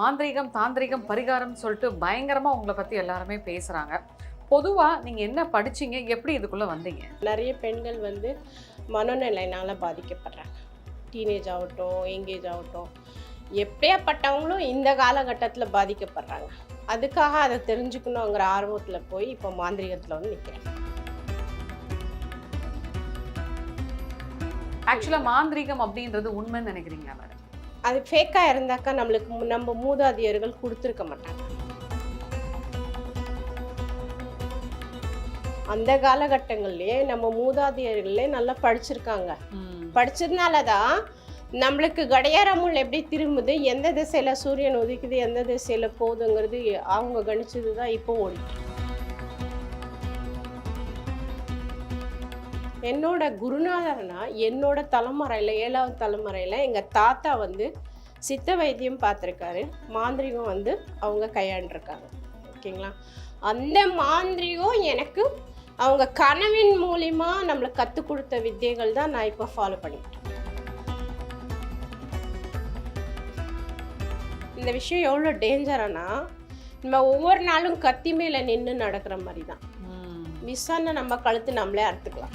மாந்திரீகம் தாந்திரிகம் பரிகாரம் சொல்லிட்டு பயங்கரமா உங்களை பத்தி எல்லாருமே பேசுறாங்க. பொதுவா நீங்க என்ன படிச்சீங்க? எப்படி இதுக்குள்ள வந்தீங்க? நிறைய பெண்கள் வந்து மனநிலையினால் பாதிக்கப்படுறாங்க. டீனேஜ் ஆகட்டும் எங்கேஜ் ஆகட்டும். எப்படியாப்பட்டவங்களும் இந்த காலகட்டத்தில் பாதிக்கப்படுறாங்க. அதுக்காக அதை தெரிஞ்சுக்கணுங்கிற ஆர்வத்தில் போய் இப்போ மாந்திரிகத்தில் வந்து நிற்கிறேன் ஆக்சுவலா மாந்திரீகம் அப்படின்றது உண்மைன்னு நினைக்கிறீங்களா மேடம் அது ஃபேக்காக இருந்தாக்கா நம்மளுக்கு நம்ம மூதாதையர்கள் கொடுத்துருக்க மாட்டாங்க. அந்த காலகட்டங்கள்லயே நம்ம மூதாதையர்களே நல்லா படிச்சிருக்காங்க. படிச்சதுனால தான் நம்மளுக்கு கடியார முள் எப்படி திரும்புது எந்த திசையில் சூரியன் உதிக்குது எந்த திசையில் போகுதுங்கிறது அவங்க கணிச்சது தான் இப்போ ஓடிட்டு என்னோட குருநாதர்னா என்னோட தலைமுறையில் ஏழாவது தலைமுறையில் எங்கள் தாத்தா வந்து சித்த வைத்தியம் பார்த்துருக்காரு. மாந்திரிகம் வந்து அவங்க கையாண்டிருக்காங்க. ஓகேங்களா? அந்த மாந்திரிகம் எனக்கு அவங்க கனவின் மூலிமா நம்மளுக்கு கற்றுக் கொடுத்த வித்தைகள் தான் நான் இப்போ ஃபாலோ பண்ணிக்கிட்டேன் இந்த விஷயம் எவ்வளோ டேஞ்சரானா நம்ம ஒவ்வொரு நாளும் கத்தி மேலே நின்று நடக்கிற மாதிரி தான். மிஸ் நம்ம கழுத்து நம்மளே அறுத்துக்கலாம்.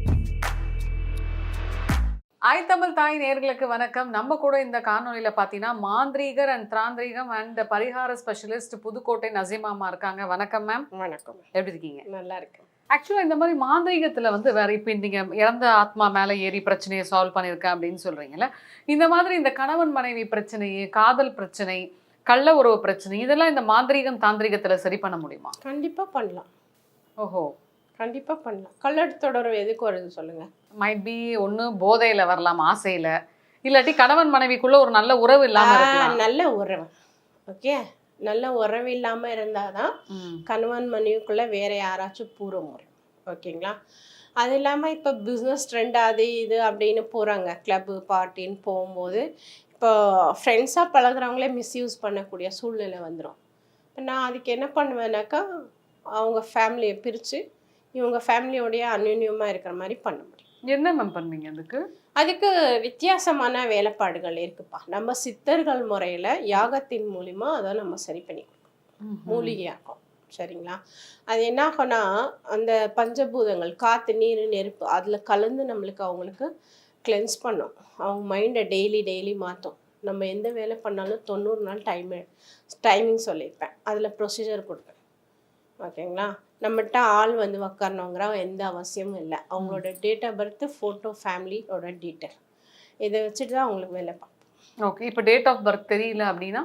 ஆய் தமிழ் தாய் நேர்களுக்கு வணக்கம். நம்ம கூட இந்த காணொலியில பாத்தீங்கன்னா மாந்திரீகர் அண்ட் திராந்திரீகம் அண்ட் பரிகார ஸ்பெஷலிஸ்ட் புதுக்கோட்டை நசீமாமா இருக்காங்க. வணக்கம் மேம் வணக்கம். எப்படி இருக்கீங்க? நல்லா இருக்கு ஆக்சுவலா இந்த மாதிரி மாந்திரீகத்துல வந்து வேற இப்ப நீங்க இறந்த ஆத்மா மேல ஏறி பிரச்சனையை சால்வ் பண்ணிருக்கேன் அப்படின்னு சொல்றீங்கல்ல. இந்த மாதிரி இந்த கணவன் மனைவி பிரச்சனை காதல் பிரச்சனை கள்ள உறவு பிரச்சனை இதெல்லாம் இந்த மாந்திரீகம் தாந்திரிகத்துல சரி பண்ண முடியுமா? கண்டிப்பாக பண்ணலாம். ஓஹோ. கண்டிப்பாக பண்ணலாம். கல்லடு தொடர்பு எதுக்கு வருது சொல்லுங்க. மைட் பி ஒண்ணு போதையில வரலாம் ஆசையில. இல்லாட்டி கணவன் மனைவிக்குள்ள ஒரு நல்ல உறவு இல்லாம இருக்கலாம். நல்ல உறவு. ஓகே நல்ல உறவு இல்லாமல் இருந்தால் தான் ம். கணவன் மனைவிக்குள்ளே வேற யாராச்சும் பூர்வம் வரும் ஓகேங்களா அது இல்லாமல் இப்போ பிஸ்னஸ் ட்ரெண்ட் அது இது அப்படின்னு போகிறாங்க கிளப்பு பார்ட்டின்னு போகும்போது இப்போ ஃப்ரெண்ட்ஸாக பழகுறவங்களே மிஸ்யூஸ் பண்ணக்கூடிய சூழ்நிலை வந்துடும் இப்போ நான் அதுக்கு என்ன பண்ணுவேனாக்கா அவங்க ஃபேமிலியை பிரித்து இவங்க ஃபேமிலியோடைய அந்யுன்யமாக இருக்கிற மாதிரி பண்ண முடியும். என்ன மேம் பண்ணுவீங்க அதுக்கு? அதுக்கு வித்தியாசமான வேலைப்பாடுகள் இருக்குப்பா. நம்ம சித்தர்கள் முறையில் யாகத்தின் மூலிமா அதை நம்ம சரி பண்ணி கொடுக்கணும். மூலிகையாகும் சரிங்களா? அது என்ன ஆகும்னா அந்த பஞ்சபூதங்கள் காற்று நீர் நெருப்பு அதில் கலந்து நம்மளுக்கு அவங்களுக்கு கிளென்ஸ் பண்ணும். அவங்க மைண்டை டெய்லி டெய்லி மாற்றும் நம்ம எந்த வேலை பண்ணாலும் தொண்ணூறு நாள் டைம் டைமிங் சொல்லியிருப்பேன். அதில் ப்ரொசீஜர் கொடுப்பேன். ஓகேங்களா? நம்மகிட்ட ஆள் வந்து உக்காரணுங்கிற எந்த அவசியமும் இல்லை. அவங்களோட டேட் ஆஃப் பர்த் ஃபோட்டோ ஃபேமிலியோட டீட்டெயில் இதை வச்சுட்டு தான் அவங்களுக்கு வேலை பார்ப்போம். ஓகே இப்போ டேட் ஆஃப் பர்த் தெரியல அப்படின்னா?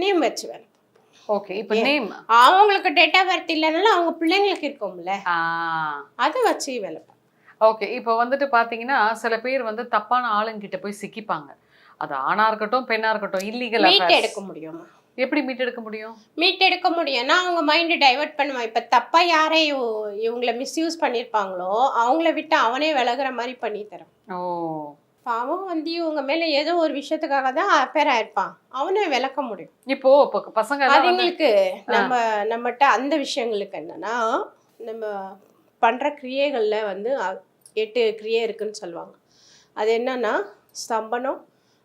நேம் வச்சு வேலை ஓகே இப்போ நேம் அவங்களுக்கு டேட் ஆஃப் பர்த் இல்லைனாலும் அவங்க பிள்ளைங்களுக்கு இருக்கும்ல. அதை வச்சு வேலை ஓகே இப்போ வந்துட்டு பாத்தீங்கன்னா சில பேர் வந்து தப்பான ஆளுங்கிட்ட போய் சிக்கிப்பாங்க. அது ஆணா இருக்கட்டும் பெண்ணா இருக்கட்டும் இல்லீகல் எடுக்க முடியுமா? எப்படி மீட் எடுக்க முடியும்? மீட் எடுக்க முடியும்னா அவங்க மைண்டு டைவர்ட் பண்ணுவான் இப்போ தப்பாக யாரை இவ- இவங்கள மிஸ்யூஸ் பண்ணியிருப்பாங்களோ அவங்கள விட்டு அவனே விலகுற மாதிரி பண்ணி தரான் ஓ. பாவம் வந்து இவங்க மேலே ஏதோ ஒரு விஷயத்துக்காக தான் அஃபேர் ஆயிருப்பான் அவனை விளக்க முடியும். இப்போ இப்போ பசங்க அதுங்களுக்கு நம்ம நம்மகிட்ட அந்த விஷயங்களுக்கு என்னன்னா நம்ம பண்ற கிரியைகள்ல வந்து எட்டு கிரியை இருக்குன்னு சொல்லுவாங்க. அது என்னன்னா ஸ்தம்பனம்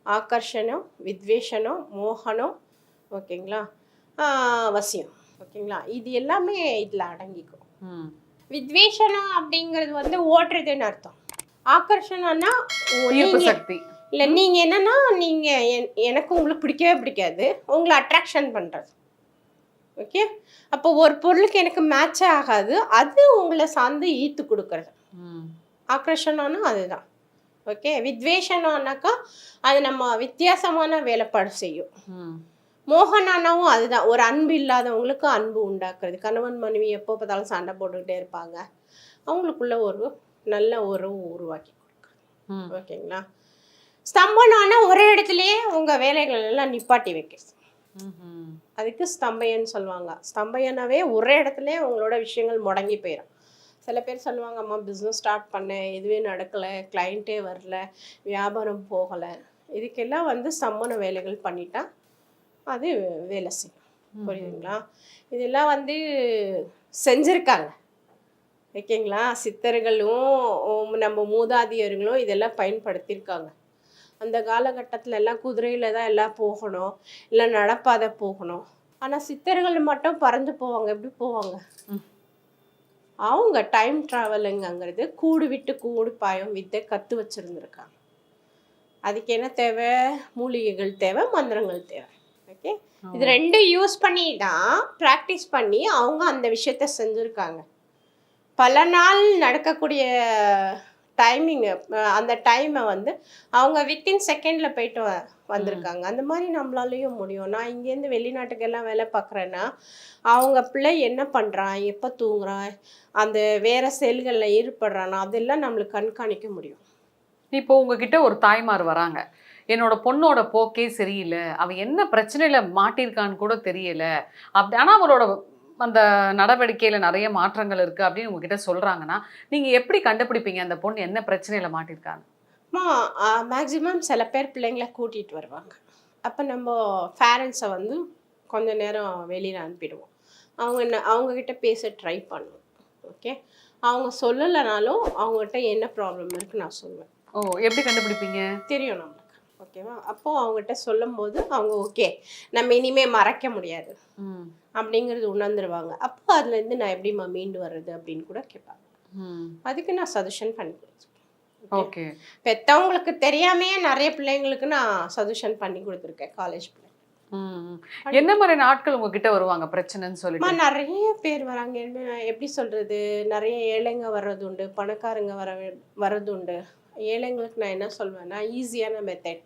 ஆகர்ஷணம் வித்வேஷனம் மோகனம் ஓகேங்களா? வசியம் ஓகேங்களா? இது எல்லாமே இதுல அடங்கிக்கும். ம். வித்வேஷனம் அப்படிங்கிறது வந்து ஓட்டுறதுன்னு அர்த்தம். நீங்க- சக்தி இல்லை நீங்கள் என்னன்னா நீங்கள் என் எனக்கு உங்களுக்கு பிடிக்கவே பிடிக்காது. உங்களை அட்ராக்ஷன் பண்ணுறது ஓகே? அப்போ ஒரு பொருளுக்கு எனக்கு மேட்சே ஆகாது. அது உங்களை சார்ந்து ஈர்த்து கொடுக்கறது. ம். ஆக்ரஷனானா அதுதான். ஓகே? வித்வேஷனானாக்கா அது நம்ம வித்தியாசமான வேலைப்பாடு செய்யும். ம். மோகனானாவும் அதுதான். ஒரு அன்பு இல்லாதவங்களுக்கு அன்பு உண்டாக்குறது. கணவன் மனைவி எப்போ பார்த்தாலும் சண்டை போட்டுக்கிட்டே இருப்பாங்க. அவங்களுக்குள்ள ஒரு நல்ல உறவு உருவாக்கி கொடுக்குறது. ஓகேங்களா? ஸ்தம்பனானா ஒரே இடத்துலயே உங்க வேலைகள் எல்லாம் நிப்பாட்டி வைக்கிறது. அதுக்கு ஸ்தம்பயன்னு சொல்லுவாங்க. ஸ்தம்பயனாவே ஒரே இடத்துலயே உங்களோட விஷயங்கள் முடங்கி போயிடும் சில பேர் சொல்லுவாங்க அம்மா பிஸ்னஸ் ஸ்டார்ட் பண்ணேன் எதுவே நடக்கலை. கிளைண்ட்டே வரல. வியாபாரம் போகலை. இதுக்கெல்லாம் வந்து ஸ்தம்பன வேலைகள் பண்ணிட்டா அது வேலை செய்யும். புரியுதுங்களா? இதெல்லாம் வந்து செஞ்சுருக்காங்க. ஓகேங்களா? சித்தர்களும் நம்ம மூதாதையர்களும் இதெல்லாம் பயன்படுத்தியிருக்காங்க. அந்த காலகட்டத்தில் எல்லாம் குதிரையில் தான் எல்லாம் போகணும். இல்லை நடப்பாதை போகணும். ஆனால் சித்தர்கள் மட்டும் பறந்து போவாங்க. எப்படி போவாங்க. அவங்க டைம் ட்ராவலுங்கிறது கூடு விட்டு கூடு பாயும் வித்தை கற்று வச்சுருந்துருக்காங்க. அதுக்கு என்ன தேவை? மூலிகைகள் தேவை மந்திரங்கள் தேவை. ஓகே இது ரெண்டும் யூஸ் பண்ணி தான் ப்ராக்டிஸ் பண்ணி அவங்க அந்த விஷயத்த செஞ்சுருக்காங்க. பல நாள் நடக்கக்கூடிய டைமிங் அந்த டைமை வந்து அவங்க வித்தின் செகண்டில் போயிட்டு வந்திருக்காங்க. அந்த மாதிரி நம்மளாலேயும் முடியும். நான் இங்கேருந்து வெளிநாட்டுக்கு எல்லாம் வேலை பார்க்குறேன்னா அவங்க பிள்ளை என்ன பண்ணுறான் எப்போ தூங்குறான்? அந்த வேற செயல்களில் ஈடுபடுறானா? அதெல்லாம் நம்மளுக்கு கண்காணிக்க முடியும். இப்போ உங்ககிட்ட ஒரு தாய்மார் வராங்க. என்னோட பொண்ணோட போக்கே சரியில்லை. அவ என்ன பிரச்சனையில மாட்டியிருக்கான்னு கூட தெரியல. அப்படி ஆனா அவளோட அந்த நடவடிக்கையில நிறைய மாற்றங்கள் இருக்கு அப்படின்னு உங்ககிட்ட சொல்றாங்கன்னா நீங்க எப்படி கண்டுபிடிப்பீங்க அந்த பொண்ணு என்ன பிரச்சனையில மாட்டியிருக்கான்னு மேக்ஸிமம் சில பேர் பிள்ளைங்கள கூட்டிகிட்டு வருவாங்க. அப்போ நம்ம பேரண்ட்ஸை வந்து கொஞ்ச நேரம் வெளியில் அனுப்பிடுவோம். அவங்க என்ன அவங்கக்கிட்ட பேச ட்ரை பண்ணுவோம். ஓகே அவங்க சொல்லலைனாலும் அவங்ககிட்ட என்ன ப்ராப்ளம் இருக்குன்னு நான் சொல்லுவேன் ஓ எப்படி கண்டுபிடிப்பீங்க? தெரியும் நம்மளுக்கு ஓகேவா அப்போ அவங்ககிட்ட சொல்லும்போது அவங்க ஓகே நம்ம இனிமே மறைக்க முடியாது. அப்படிங்கிறது உணர்ந்துருவாங்க. அப்போ அதுலேருந்து நான் எப்படிம்மா மீண்டு வர்றது அப்படின்னு கூட கேட்பாங்க. அதுக்கு நான் சஜஷன் பண்ணி கொடுத்துருக்கேன். ஓகே பெத்தவங்களுக்கு தெரியாமையே நிறைய பிள்ளைங்களுக்கு நான் சஜஷன் பண்ணி கொடுத்துருக்கேன் காலேஜ் பிள்ளை. என்ன மாதிரியான ஆட்கள் உங்ககிட்ட வருவாங்க? பிரச்சனைன்னு சொல்லிட்டு. நிறைய பேர் வராங்க. என்ன எப்படி சொல்றது? நிறைய ஏழைங்க வர்றது உண்டு பணக்காரங்க வர வர்றது உண்டு. ஏழைங்களுக்கு நான் என்ன சொல்வேன்னா ஈஸியான மெத்தட்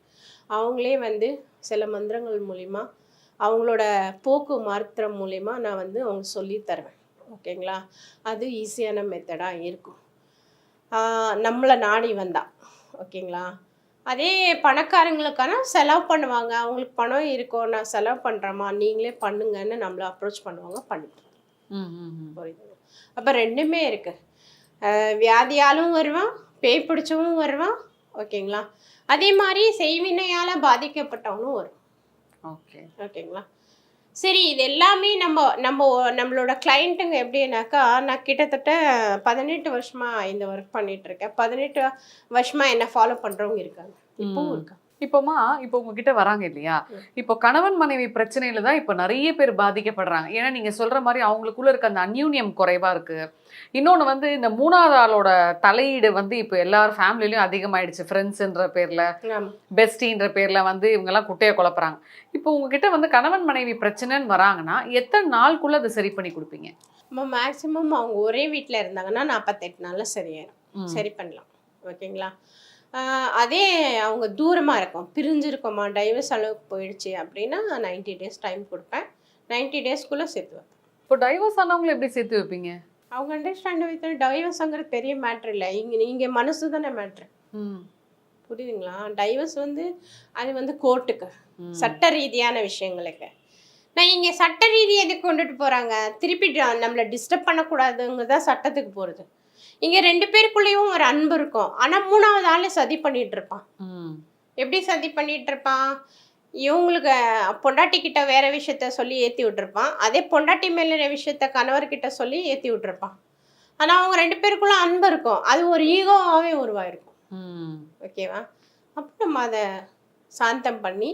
அவங்களே வந்து சில மந்திரங்கள் மூலிமா அவங்களோட போக்கு மாத்திரம் மூலிமா நான் வந்து அவங்க சொல்லி தருவேன். ஓகேங்களா? அது ஈஸியான மெத்தடாக இருக்கும். நம்மளை நாடி வந்தா. ஓகேங்களா? அதே பணக்காரங்களுக்கான செலவு பண்ணுவாங்க. அவங்களுக்கு பணம் இருக்கும். நான் செலவு பண்ணுறேம்மா நீங்களே பண்ணுங்கன்னு நம்மளை அப்ரோச் பண்ணுவாங்க பண்ணிட்டு ம், ம், ம். புரியுது? அப்போ ரெண்டுமே இருக்கு. அஹ் வியாதியாலும் வருவான் பேய் பிடிச்சவனும் வருவான். ஓகேங்களா? அதே மாதிரி செய்வினையால் பாதிக்கப்பட்டவனும் வரும் ஓகே. ஓகேங்களா? சரி இது எல்லாமே நம்ம நம்ம நம்மளோட கிளைண்ட்டுங்க எப்படின்னாக்கா நான் கிட்டத்தட்ட பதினெட்டு வருஷமா இந்த ஒர்க் பண்ணிட்டு இருக்கேன். பதினெட்டு வருஷமா என்ன ஃபாலோ பண்றவங்க இருக்காங்க. இப்பவும். இருக்காங்க. இப்போமா இப்போ உங்ககிட்ட வராங்க இல்லையா? இப்போ கணவன் மனைவி பிரச்சனையில தான் இப்போ நிறைய பேர் பாதிக்கப்படுறாங்க. ஏன்னா நீங்க சொல்ற மாதிரி அவங்களுக்குள்ள இருக்க அந்த அந்யூன்யம் குறைவா இருக்கு. இன்னொன்று வந்து இந்த மூணாவது ஆளோட தலையீடு வந்து இப்போ எல்லார் ஃபேமிலிலையும் அதிகமாயிடுச்சு. ஃப்ரெண்ட்ஸுன்ற பேர்ல பெஸ்டின்ற பேர்ல வந்து இவங்கெல்லாம் குட்டையை குழப்புறாங்க. இப்போ உங்ககிட்ட வந்து கணவன் மனைவி பிரச்சனைன்னு வராங்கன்னா எத்தனை நாளுக்குள்ள அதை சரி பண்ணி கொடுப்பீங்க? மேக்ஸிமம் அவங்க ஒரே வீட்டில் இருந்தாங்கன்னா நாற்பத்தெட்டு நாளில் சரியாயிடும். சரி பண்ணலாம். ஓகேங்களா? அதே அவங்க தூரமாக இருக்கும். பிரிஞ்சிருக்கோமா? டைவர்ஸ் அளவுக்கு போயிடுச்சு அப்படின்னா நைன்டி டேஸ் டைம் கொடுப்பேன். நைன்டி டேஸ்க்குள்ளே சேர்த்து வைப்பேன். இப்போ டைவர்ஸ் ஆனவங்களை எப்படி சேர்த்து வைப்பீங்க? அவங்க அண்டர்ஸ்டாண்ட் வைத்து டைவர்ஸுங்கிறது பெரிய மேட்ரு இல்லை. இங்கே இங்கே மனசு தானே மேட்ரு ம். புரியுதுங்களா? டைவர்ஸ் வந்து அது வந்து கோர்ட்டுக்கு. சட்ட ரீதியான விஷயங்களுக்கு. நான் இங்கே சட்ட ரீதி எதுக்கு கொண்டுட்டு போகிறாங்க திருப்பி நம்மளை டிஸ்டர்ப் பண்ணக்கூடாதுங்க தான் சட்டத்துக்கு போகிறது இங்கே ரெண்டு பேருக்குள்ளேயும் ஒரு அன்பு இருக்கும். ஆனால் மூணாவது ஆள் சதி பண்ணிட்டு இருப்பான் எப்படி சதி பண்ணிட்டு இருப்பான் இவங்களுக்கு பொண்டாட்டி கிட்ட வேற விஷயத்த சொல்லி ஏற்றி விட்டுருப்பான். அதே பொண்டாட்டி மேல விஷயத்த கணவர்கிட்ட சொல்லி ஏற்றி விட்டுருப்பான். ஆனால் அவங்க ரெண்டு பேருக்குள்ள அன்பு இருக்கும். அது ஒரு ஈகோவாகவே உருவாயிருக்கும். ஓகேவா? அப்போ நம்ம அதை சாந்தம் பண்ணி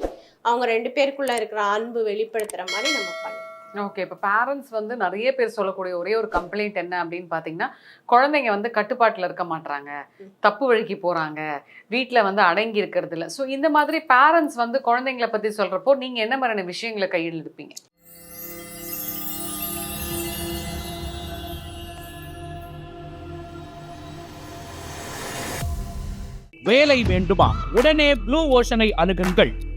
அவங்க ரெண்டு பேருக்குள்ள இருக்கிற அன்பு வெளிப்படுத்துகிற மாதிரி நம்ம பண்ணி ஓகே இப்போ பேரண்ட்ஸ் வந்து நிறைய பேர் சொல்லக்கூடிய ஒரே ஒரு கம்ப்ளைண்ட் என்ன அப்படின்னு பார்த்தீங்கன்னா குழந்தைங்க வந்து கட்டுப்பாட்டில் இருக்க மாட்றாங்க. தப்பு வழிக்கு போகிறாங்க வீட்டில் வந்து அடங்கி இருக்கிறது இல்லை. ஸோ இந்த மாதிரி பேரண்ட்ஸ் வந்து குழந்தைங்களை பற்றி சொல்கிறப்போ நீங்கள் என்ன மாதிரியான விஷயங்களை கையில் எடுப்பீங்க? வேலை வேண்டுமா? உடனே ப்ளூ ஓஷனை அணுகுங்கள்.